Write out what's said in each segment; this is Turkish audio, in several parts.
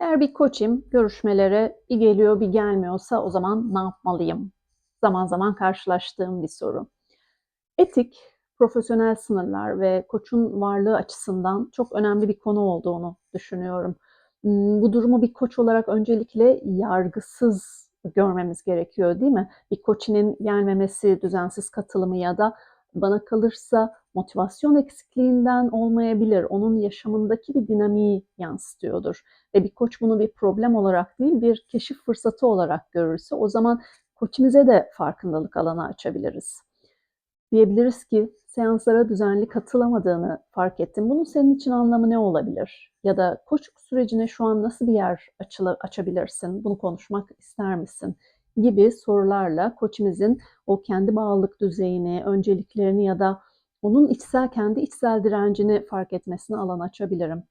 Eğer bir koçim görüşmelere bir geliyor bir gelmiyorsa o zaman ne yapmalıyım? Zaman zaman karşılaştığım bir soru. Etik, profesyonel sınırlar ve koçun varlığı açısından çok önemli bir konu olduğunu düşünüyorum. Imm, bu durumu bir koç olarak öncelikle yargısız görmemiz gerekiyor, değil mi? Bir koçinin gelmemesi, düzensiz katılımı ya da bana kalırsa motivasyon eksikliğinden olmayabilir. Onun yaşamındaki bir dinamiği yansıtıyordur ve bir koç bunu bir problem olarak değil, bir keşif fırsatı olarak görürse o zaman koçimize de farkındalık alanı açabiliriz. Diyebiliriz ki seanslara düzenli katılamadığını fark ettim. Bunun senin için anlamı ne olabilir? Ya da koçluk sürecine şu an nasıl bir yer açıla, açabilirsin? Bunu konuşmak ister misin? Gibi sorularla koçimizin o kendi bağlılık düzeyini, önceliklerini ya da onun içsel kendi içsel direncini fark etmesine alan açabilirim.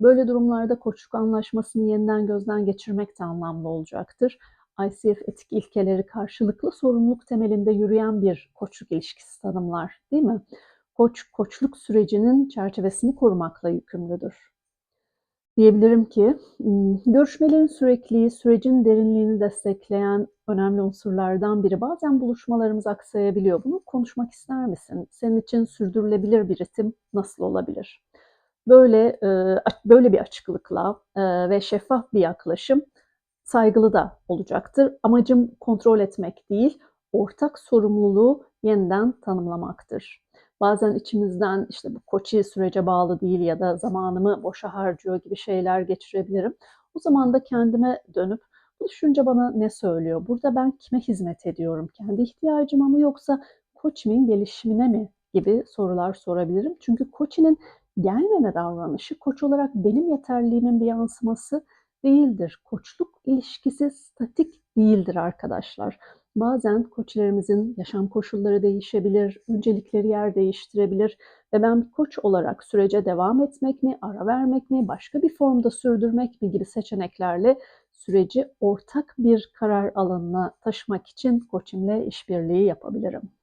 Böyle durumlarda koçluk anlaşmasını yeniden gözden geçirmek de anlamlı olacaktır. ICF etik ilkeleri karşılıklı sorumluluk temelinde yürüyen bir koçluk ilişkisi tanımlar, değil mi? Koç, koçluk sürecinin çerçevesini korumakla yükümlüdür. Diyebilirim ki, görüşmelerin sürekliliği, sürecin derinliğini destekleyen önemli unsurlardan biri. Bazen buluşmalarımız aksayabiliyor. Bunu konuşmak ister misin? Senin için sürdürülebilir bir ritim nasıl olabilir? Böyle böyle bir açıklıkla ve şeffaf bir yaklaşım saygılı da olacaktır. Amacım kontrol etmek değil, ortak sorumluluğu yeniden tanımlamaktır. Bazen içimizden işte bu koçi sürece bağlı değil ya da zamanımı boşa harcıyor gibi şeyler geçirebilirim. O zaman da kendime dönüp bu düşünce bana ne söylüyor? Burada ben kime hizmet ediyorum? Kendi ihtiyacıma mı yoksa koçimin gelişimine mi gibi sorular sorabilirim. Çünkü koçinin gelmeme davranışı koç olarak benim yeterliliğimin bir yansıması değildir. Koçluk ilişkisi statik değildir arkadaşlar. Bazen koçlarımızın yaşam koşulları değişebilir, öncelikleri yer değiştirebilir ve ben bir koç olarak sürece devam etmek mi, ara vermek mi, başka bir formda sürdürmek mi gibi seçeneklerle süreci ortak bir karar alanına taşımak için koçimle işbirliği yapabilirim.